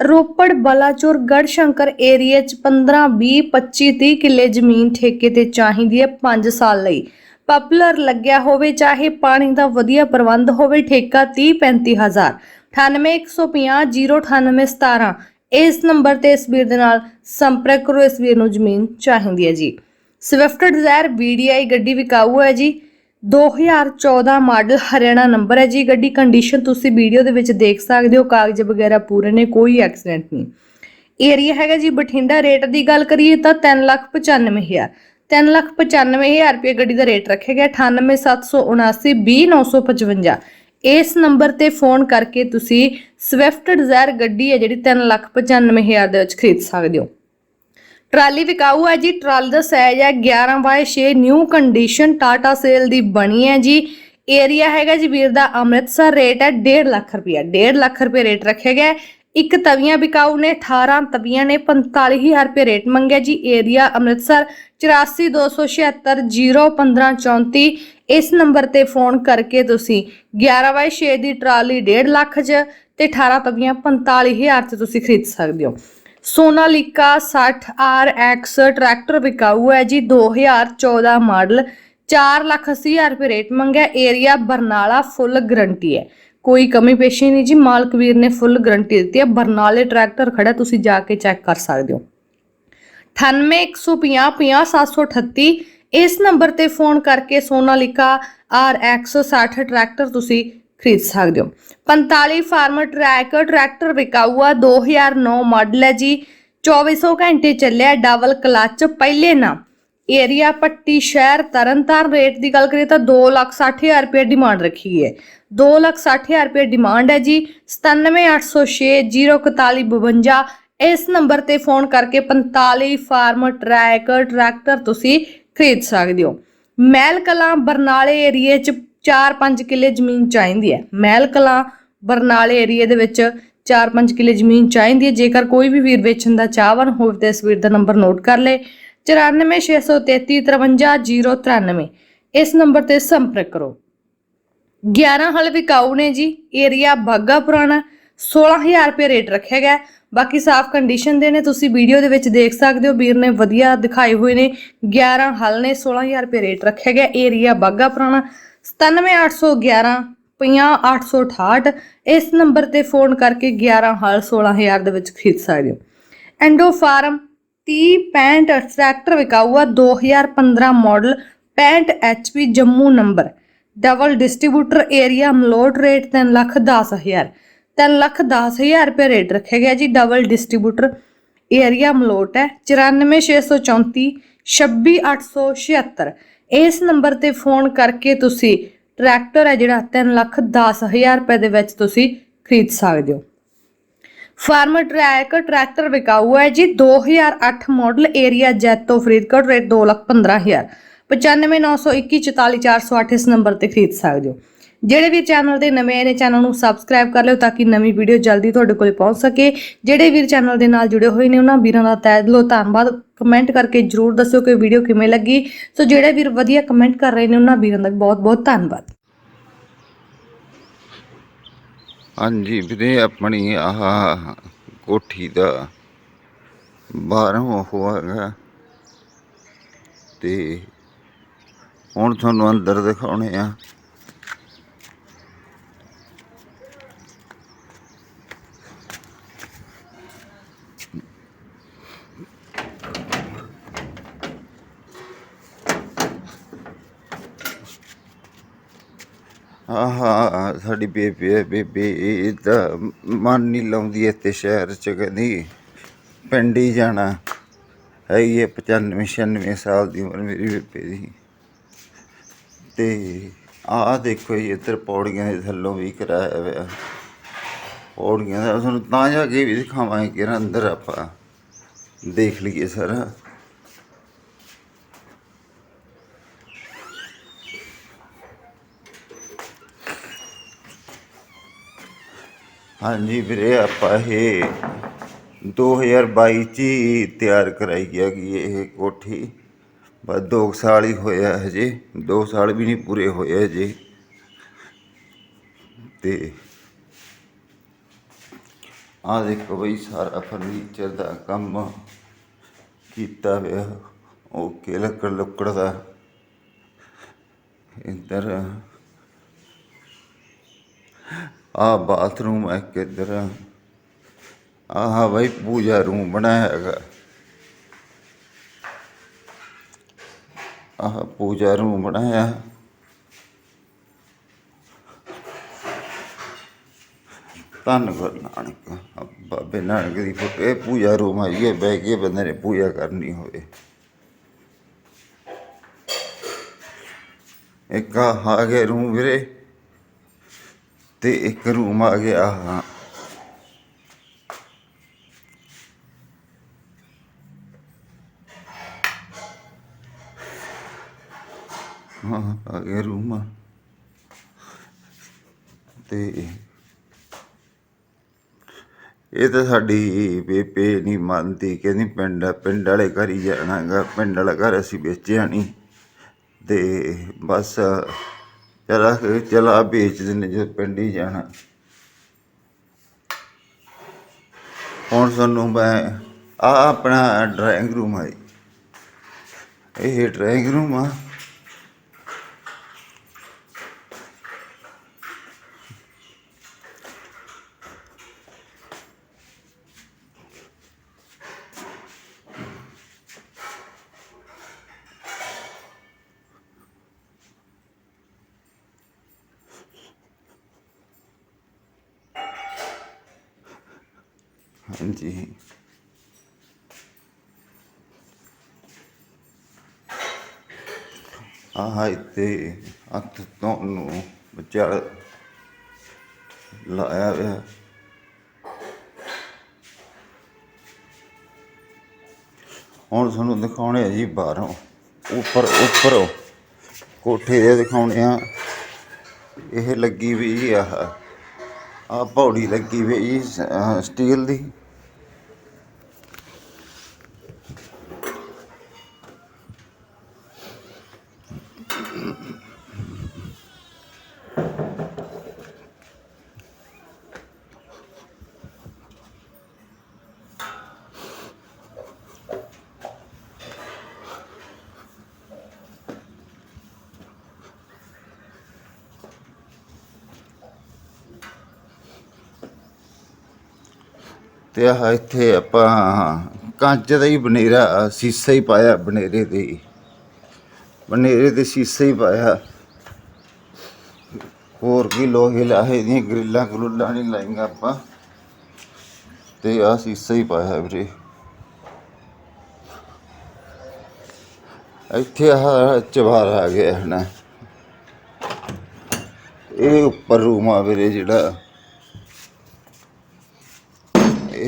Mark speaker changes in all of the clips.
Speaker 1: Ropar, Balachaur Garhshankar area 'ਚ 15 20 25 30 ਕਿੱਲੇ ਜ਼ਮੀਨ ਠੇਕੇ ਤੇ ਚਾਹੀਦੀ ਹੈ 5 ਸਾਲ ਲਈ। ਪਪੂਲਰ ਲੱਗਿਆ ਹੋਵੇ, ਚਾਹੇ ਪਾਣੀ ਦਾ ਵਧੀਆ ਪ੍ਰਬੰਧ ਹੋਵੇ, ਠੇਕਾ 30 35 ਹਜ਼ਾਰ। 9815 09817 ਇਸ ਨੰਬਰ ਤੇ ਇਸ ਵੀਰ ਦੇ ਨਾਲ ਸੰਪਰਕ ਕਰੋ, ਇਸ ਵੀਰ ਨੂੰ ਜ਼ਮੀਨ ਚਾਹੀਦੀ ਹੈ ਜੀ। ਸਵਿਫਟ ਡਿਜ਼ਾਇਰ VDI ਗੱਡੀ ਵਿਕਾਊ ਹੈ ਜੀ। 2014 ਮਾਡਲ ਹਰਿਆਣਾ ਨੰਬਰ ਹੈ ਜੀ। ਗੱਡੀ ਕੰਡੀਸ਼ਨ ਤੁਸੀਂ ਵੀਡੀਓ ਦੇ ਵਿੱਚ ਦੇਖ ਸਕਦੇ ਹੋ। ਕਾਗਜ਼ ਵਗੈਰਾ ਪੂਰੇ ਨੇ, ਕੋਈ ਐਕਸੀਡੈਂਟ ਨਹੀਂ। ਏਰੀਆ ਹੈਗਾ ਜੀ ਬਠਿੰਡਾ। ਰੇਟ ਦੀ ਗੱਲ ਕਰੀਏ ਤਾਂ 395000 395000 ਰੁਪਏ ਗੱਡੀ ਦਾ ਰੇਟ ਰੱਖਿਆ ਗਿਆ। 9877792955 ਇਸ ਨੰਬਰ ਤੇ ਫੋਨ ਕਰਕੇ ਤੁਸੀਂ ਸਵਿਫਟ ਡਿਜ਼ਾਇਰ ਗੱਡੀ ਹੈ ਜਿਹੜੀ 395000 ਦੇ ਵਿੱਚ ਖਰੀਦ ਸਕਦੇ ਹੋ। ਟਰਾਲੀ ਵਿਕਾਊ ਹੈ ਜੀ। ਟਰਾਲੀ ਦਾ ਸਾਈਜ਼ ਹੈ 11 by 6 new condition Tata SAIL ਦੀ ਬਣੀ ਹੈ ਜੀ। ਏਰੀਆ ਹੈਗਾ ਜੀ ਵੀਰ ਦਾ ਅੰਮ੍ਰਿਤਸਰ ਰੇਟ ਹੈ 1.5 ਲੱਖ ਰੁਪਇਆ 1.5 ਲੱਖ ਰੁਪਏ ਰੇਟ ਰੱਖਿਆ ਗਿਆ ਇੱਕ ਤਵੀਆਂ ਵਿਕਾਊ ਨੇ 18 ਤਵੀਆਂ ਨੇ 45000 ਰੁਪਏ ਰੇਟ ਮੰਗਿਆ ਜੀ। ਏਰੀਆ ਅੰਮ੍ਰਿਤਸਰ 8427701534 ਇਸ ਨੰਬਰ ਤੇ ਫੋਨ ਕਰਕੇ ਤੁਸੀਂ 11 ਬਾਏ 6 ਦੀ ਟਰਾਲੀ 1.5 ਲੱਖ 'ਚ ਤੇ 18 ਤਵੀਆਂ 45000 'ਚ ਤੁਸੀਂ ਖਰੀਦ ਸਕਦੇ ਹੋ। ਸੋਨਾਲੀਕਾ 60 RX ਟਰੈਕਟਰ ਵਿਕਾਊ ਹੈ ਜੀ 2014 ਮਾਡਲ 4 ਲੱਖ 80 ਹਜ਼ਾਰ ਰੁਪਏ ਰੇਟ ਮੰਗਿਆ, ਏਰੀਆ ਬਰਨਾਲਾ ਫੁੱਲ ਗਰੰਟੀ ਹੈ। ਕੋਈ ਕਮੀ ਪੇਸ਼ੀ ਨਹੀਂ ਜੀ, ਮਾਲਕ ਵੀਰ ਨੇ ਫੁੱਲ ਗਰੰਟੀ ਦਿੱਤੀ ਹੈ, ਬਰਨਾਲੇ ਟਰੈਕਟਰ ਖੜਾ ਤੁਸੀਂ ਜਾ ਕੇ ਚੈੱਕ ਕਰ ਸਕਦੇ ਹੋ। 9815050738 ਇਸ ਨੰਬਰ ਤੇ ਫੋਨ ਕਰਕੇ ਸੋਨਾਲੀਕਾ RX 60 ਟਰੈਕਟਰ ਤੁਸੀਂ ਖਰੀਦ ਸਕਦੇ ਹੋ। 45 ਫਾਰਮਰ ਟਰੈਕ, ਟਰੈਕਟਰ ਵਿਕਾਊ ਆ 2009 ਮਾਡਲ ਹੈ ਜੀ। 2400 ਘੰਟੇ ਚੱਲਿਆ, ਡਬਲ ਕਲਚ, ਪਹਿਲੇ ਨਾ। ਏਰੀਆ ਪੱਟੀ, ਸ਼ਹਿਰ, ਤਰਨਤਾਰਨ ਰੇਟ ਦੀ ਗੱਲ ਕਰੀਏ ਤਾਂ 260000 ਰੁਪਏ ਡਿਮਾਂਡ ਰੱਖੀ ਹੈ। 260000 ਰੁਪਏ ਡਿਮਾਂਡ ਹੈ ਜੀ। 9780604152 ਇਸ ਨੰਬਰ ਤੇ ਫੋਨ ਕਰਕੇ 45 ਫਾਰਮ ਟਰੈਕ, ਟਰੈਕਟਰ ਤੁਸੀਂ ਖਰੀਦ ਸਕਦੇ ਹੋ। ਮਹਿਲ ਕਲਾਂ ਬਰਨਾਲੇ ਏਰੀਏ ਚ 4-5 ਕਿੱਲੇ ਜ਼ਮੀਨ ਚਾਹੀਦੀ ਹੈ। ਮਹਿਲ ਕਲਾਂ ਬਰਨਾਲੇ ਏਰੀਏ ਦੇ ਵਿੱਚ 4-5 ਕਿੱਲੇ ਜ਼ਮੀਨ ਚਾਹੀਦੀ ਹੈ। ਜੇਕਰ ਕੋਈ ਵੀ ਵੀਰ ਵੇਚਣ ਦਾ ਚਾਹਵਾਨ ਹੋਵੇ ਤਾਂ ਇਸ ਵੀਰ ਦਾ ਨੰਬਰ ਨੋਟ ਕਰ ਲੈ 9463353093 ਇਸ ਨੰਬਰ ਤੇ ਸੰਪਰਕ ਕਰੋ। 11 ਹਲ ਵਿਕਾਊ ਨੇ ਜੀ। ਏਰੀਆ ਬਾਗਾ ਪੁਰਾਣਾ। 16000 ਰੁਪਏ ਰੇਟ ਰੱਖਿਆ ਗਿਆ। ਬਾਕੀ ਸਾਫ਼ ਕੰਡੀਸ਼ਨ ਦੇ ਨੇ। ਤੁਸੀਂ ਵੀਡੀਓ ਦੇ ਵਿੱਚ ਦੇਖ ਸਕਦੇ ਹੋ। ਵੀਰ ਨੇ ਵਧੀਆ ਦਿਖਾਏ ਹੋਏ ਨੇ। 11 ਹਲ ਨੇ। 16000 ਰੁਪਏ ਰੇਟ ਰੱਖਿਆ ਗਿਆ। ਏਰੀਆ ਬਾਗਾ ਪੁਰਾਣਾ। 97811 50868 ਇਸ ਨੰਬਰ ਤੇ ਫੋਨ ਕਰਕੇ 11 ਹਲ 16000 ਦੇ ਵਿੱਚ ਖਰੀਦ ਸਕਦੇ ਹੋ। ਐਂਡੋ ਫਾਰਮ 3065 ਟਰੈਕਟਰ ਵਿਕਾਊ ਆ 2015 model 65 HP Jammu number. Double distributor area Malout rate 3 lakh 10000 3 lakh 10000 ਰੁਪਏ ਰੇਟ ਰੱਖਿਆ ਗਿਆ ਜੀ, ਡਬਲ ਡਿਸਟ੍ਰੀਬਿਊਟਰ ਏਰੀਆ ਮਲੋਟ ਹੈ 94634 26876 ਇਸ ਨੰਬਰ ਤੇ ਫੋਨ ਕਰਕੇ ਤੁਸੀਂ ਟਰੈਕਟਰ ਹੈ ਜਿਹੜਾ 3 ਲੱਖ 10000 ਰੁਪਏ ਦੇ ਵਿੱਚ ਤੁਸੀਂ ਖਰੀਦ ਸਕਦੇ ਹੋ। ਫਾਰਮਰ ਟਰੈਕ, ਟਰੈਕਟਰ ਵਿਕਾਊ ਹੈ ਜੀ 2008 model area Jaitu Faridkot, rate 215000 9591144408 ਇਸ ਨੰਬਰ ਤੇ ਖਰੀਦ ਸਕਦੇ ਹੋ। ਜਿਹੜੇ ਵੀ ਚੈਨਲ ਦੇ ਨਵੇਂ ਆਏ ਨੇ ਚੈਨਲ ਨੂੰ ਸਬਸਕ੍ਰਾਈਬ ਕਰ ਲਿਓ ਤਾਂ ਕਿ ਨਵੀਂ ਵੀਡੀਓ ਜਲਦੀ ਤੁਹਾਡੇ ਕੋਲ ਪਹੁੰਚ ਸਕੇ। ਜਿਹੜੇ ਵੀਰ ਚੈਨਲ ਦੇ ਨਾਲ ਜੁੜੇ ਹੋਏ ਨੇ, ਉਹਨਾਂ ਵੀਰਾਂ ਦਾ ਤਹਿ ਦਿਲੋਂ ਧੰਨਵਾਦ। ਕਮੈਂਟ ਕਰਕੇ ਜਰੂਰ ਦੱਸਿਓ ਕਿ ਵੀਡੀਓ ਕਿਵੇਂ ਲੱਗੀ। ਸੋ ਜਿਹੜੇ ਵੀਰ ਵਧੀਆ ਕਮੈਂਟ ਕਰ ਰਹੇ ਨੇ, ਉਹਨਾਂ ਵੀਰਾਂ ਦਾ ਬਹੁਤ ਬਹੁਤ ਧੰਨਵਾਦ।
Speaker 2: ਹਾਂਜੀ, ਵੀਰੇ ਆਪਣੀ ਆਹ ਕੋਠੀ ਦਾ ਬਾਹਰੋਂ ਉਹ ਤੇ ਹੁਣ ਤੁਹਾਨੂੰ ਅੰਦਰ ਦਿਖਾਉਣੇ ਆ। ਆਹਾ ਸਾਡੀ ਬੇਬੇ ਹੈ, ਬੇਬੇ ਤਾਂ ਮਨ ਨਹੀਂ ਲਾਉਂਦੀ ਇੱਥੇ ਸ਼ਹਿਰ ਚ ਕਦੀ। ਪਿੰਡ ਹੀ ਜਾਣਾ। ਹੈ ਇਹ 95 96 ਸਾਲ ਦੀ ਉਮਰ ਮੇਰੀ ਬੇਬੇ ਦੀ। ਤੇ ਆਹ ਦੇਖੋ ਜੀ ਇੱਧਰ ਪੌੜੀਆਂ ਦੇ ਥੱਲੋਂ ਵੀ ਕਰਾਇਆ ਹੋਇਆ ਪੌੜੀਆਂ ਦਾ ਤੁਹਾਨੂੰ ਤਾਂ ਜਾ ਕੇ ਵੀ ਦਿਖਾਵਾਂਗੇ ਕਿ ਅੰਦਰ ਆਪਾਂ ਦੇਖ ਲਈਏ ਸਾਰਾ। ਹਾਂਜੀ ਵੀਰੇ, ਆਪਾਂ ਇਹ 2022 ਚ ਹੀ ਤਿਆਰ ਕਰਾਈ ਗਿਆ ਕਿ ਇਹ ਕੋਠੀ। ਬਸ 2 ਸਾਲ ਹੀ ਹੋਇਆ ਹਜੇ 2 ਸਾਲ ਵੀ ਨਹੀਂ ਪੂਰੇ ਹੋਏ ਹਜੇ। ਤੇ ਆ ਦੇਖੋ ਬਈ, ਸਾਰਾ ਫਰਨੀਚਰ ਦਾ ਕੰਮ ਕੀਤਾ ਹੋਇਆ, ਓਕੇ, ਲੱਕੜ ਲੁੱਕੜ ਦਾ। ਇੱਧਰ ਆ ਬਾਥਰੂਮ ਹੈ ਕਿੱਧਰ? ਆਹ ਬਈ ਪੂਜਾ ਰੂਮ ਬਣਾਇਆ ਹੈਗਾ। ਆਹ ਪੂਜਾ ਰੂਮ ਬਣਾਇਆ। ਧੰਨ ਗੁਰੂ ਨਾਨਕ। ਬਾਬੇ ਨਾਨਕ ਦੀ ਫੋਟੋ, ਇਹ ਪੂਜਾ ਰੂਮ ਹੈ, ਬਹਿ ਕੇ ਬੰਦੇ ਨੇ ਪੂਜਾ ਕਰਨੀ ਹੋਵੇ। ਇੱਕ ਆ ਗਿਆ ਰੂਮ ਵੀਰੇ। ਤੇ ਇੱਕ ਰੂਮ ਆ ਗਿਆ ਆਹ। ਹਾਂ, ਆ ਗਿਆ ਰੂਮ। ਤੇ ਇਹ ਤਾਂ ਸਾਡੀ ਬੇਬੇ ਨਹੀਂ ਮੰਨਦੀ, ਕਹਿੰਦੀ ਪਿੰਡ ਪਿੰਡ ਵਾਲੇ ਘਰ ਹੀ ਜਾਣਾਗਾ, ਪਿੰਡ ਵਾਲਾ ਘਰ ਅਸੀਂ ਵੇਚਿਆ ਨਹੀਂ। ਤੇ ਬਸ ਚਲਾ ਚਲਾ ਵੇਚ ਦਿੰਦੇ ਜਦੋਂ ਪਿੰਡ ਹੀ ਜਾਣਾ। ਹੁਣ ਸਾਨੂੰ ਮੈਂ, ਆ ਆਪਣਾ ਡਰਾਇੰਗ ਰੂਮ ਹੈ ਇਹ ਡਰਾਇੰਗ ਰੂਮ ਆ। ਹਾਂਜੀ। ਆਹ ਇੱਥੇ ਹੱਥ ਤੋਂ ਨੂੰ ਵਿਚਾਰ ਲਾਇਆ ਹੋਇਆ। ਹੁਣ ਤੁਹਾਨੂੰ ਦਿਖਾਉਣੇ ਆ ਜੀ ਬਾਹਰੋਂ। ਉੱਪਰ, ਉੱਪਰੋਂ ਕੋਠੇ ਦੇ ਦਿਖਾਉਣੇ ਆ। ਇਹ ਲੱਗੀ ਵੀ ਜੀ ਆਹ ਆ ਪੌੜੀ ਲੱਗੀ ਵੀ ਸ- ਅਹ ਸਟੀਲ ਦੀ। ਤੇ ਆਹ ਇੱਥੇ ਆਪਾਂ। ਕੰਚ ਦਾ ਹੀ ਬਨੇਰਾ, ਸੀਸਾ ਹੀ ਪਾਇਆ ਬਨੇਰੇ ਦੇ। ਹੀ। ਬਨੇਰੇ 'ਤੇ ਸੀਸਾ ਹੀ ਪਾਇਆ। ਹੋਰ ਕੀ ਲੋਹੇ ਲਾਹੇ ਦੀਆਂ ਗ੍ਰਿਲਾਂ ਗਲੁੱਲਾਂ ਨਹੀਂ ਲਾਈਆਂ ਆਪਾਂ। ਤੇ ਆ ਸੀਸਾ ਹੀ ਪਾਇਆ ਵੀਰੇ। ਇੱਥੇ ਆਹ ਚਵਾਰ ਆ ਗਿਆ ਹੈ ਨਾ। ਇਹ ਉੱਪਰ ਰੂਮ ਆ ਵੀਰੇ ਜਿਹੜਾ।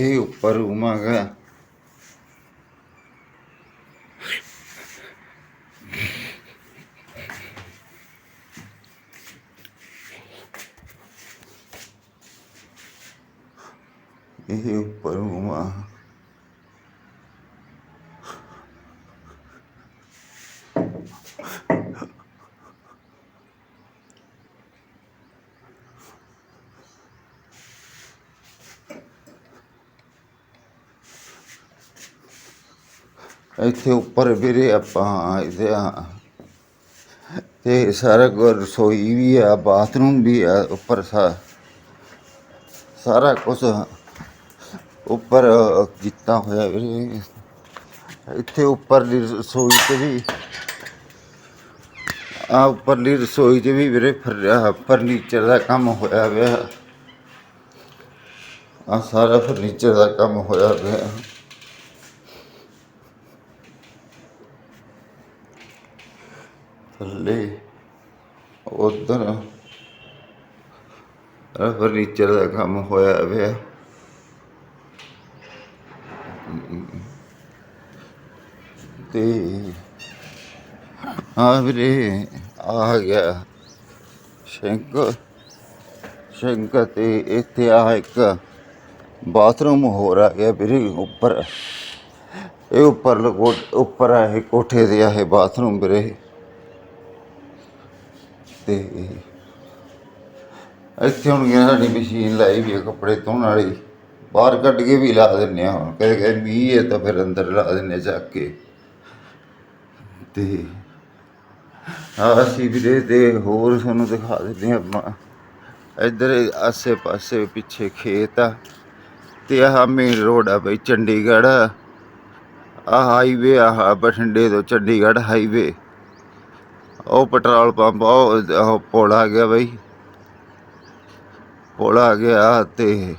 Speaker 2: ਇਹ ਉੱਪਰ ਰੂਮ ਇਹ ਉੱਪਰ ਉਮਾ। ਇੱਥੇ ਉੱਪਰ ਵੀਰੇ ਆਪਾਂ ਇਹਦੇ ਆ। ਤੇ ਸਾਰਾ ਕੁਝ ਰਸੋਈ ਵੀ ਆ, ਬਾਥਰੂਮ ਵੀ ਆ ਉੱਪਰ ਸਾ, ਸਾਰਾ ਕੁਝ ਉੱਪਰ ਕੀਤਾ ਹੋਇਆ ਵੀਰੇ। ਇੱਥੇ ਉੱਪਰਲੀ ਰਸੋਈ ਤੇ ਵੀ, ਆ ਉੱਪਰਲੀ ਰਸੋਈ 'ਚ ਵੀ ਵੀਰੇ ਫਰਨੀਚਰ ਦਾ ਕੰਮ ਹੋਇਆ ਹੋਇਆ ਆ ਸਾਰਾ ਫਰਨੀਚਰ ਦਾ ਕੰਮ ਹੋਇਆ ਹੋਇਆ ਥੱਲੇ, ਉਧਰ ਫਰਨੀਚਰ ਦਾ ਕੰਮ ਹੋਇਆ ਹੋਇਆ ਤੇ ਆ ਵੀਰੇ ਆ ਗਿਆ ਸ਼ੰਕ। ਸ਼ੰਕ ਤੇ ਇੱਥੇ ਆ ਇੱਕ ਬਾਥਰੂਮ ਹੋ ਰਿਹਾ ਗਿਆ ਵੀਰੇ ਉੱਪਰ। ਇਹ ਉੱਪਰ ਉੱਪਰ ਆ ਕੋਠੇ ਦੇ ਆ ਇਹ ਬਾਥਰੂਮ ਵੀਰੇ। ਤੇ ਇੱਥੇ ਹੁਣ ਗਿਆ ਸਾਡੀ ਮਸ਼ੀਨ ਲਾਈ ਵੀ ਆ ਕੱਪੜੇ ਧੋਣ ਵਾਲੀ। ਬਾਹਰ ਕੱਢ ਕੇ ਵੀ ਲਾ ਦਿੰਨੇ ਆ ਹੁਣ। ਕਦੇ ਕਦੇ ਮੀਂਹ ਹੈ ਤਾਂ ਫਿਰ ਅੰਦਰ ਲਾ ਦਿੰਨੇ ਆ ਚੱਕ ਕੇ। ਤੇ ਆ ਅਸੀਂ ਵੀਰੇ ਦੇ ਹੋਰ ਤੁਹਾਨੂੰ ਦਿਖਾ ਦਿੰਦੇ ਆ ਆਪਾਂ। ਇੱਧਰ ਆਸੇ ਪਾਸੇ ਪਿੱਛੇ ਖੇਤ ਆ। ਤੇ ਆਹ ਮੇਨ ਰੋਡ ਆ ਬਈ ਚੰਡੀਗੜ੍ਹ। ਆ ਹਾਈਵੇ ਆ ਬਠਿੰਡੇ ਤੋਂ ਚੰਡੀਗੜ੍ਹ ਹਾਈਵੇ ਉਹ ਪੈਟਰੋਲ ਪੰਪ ਉਹ ਪੁਲ ਆ ਗਿਆ ਬਈ। ਪੁਲ ਆ ਗਿਆ ਤੇ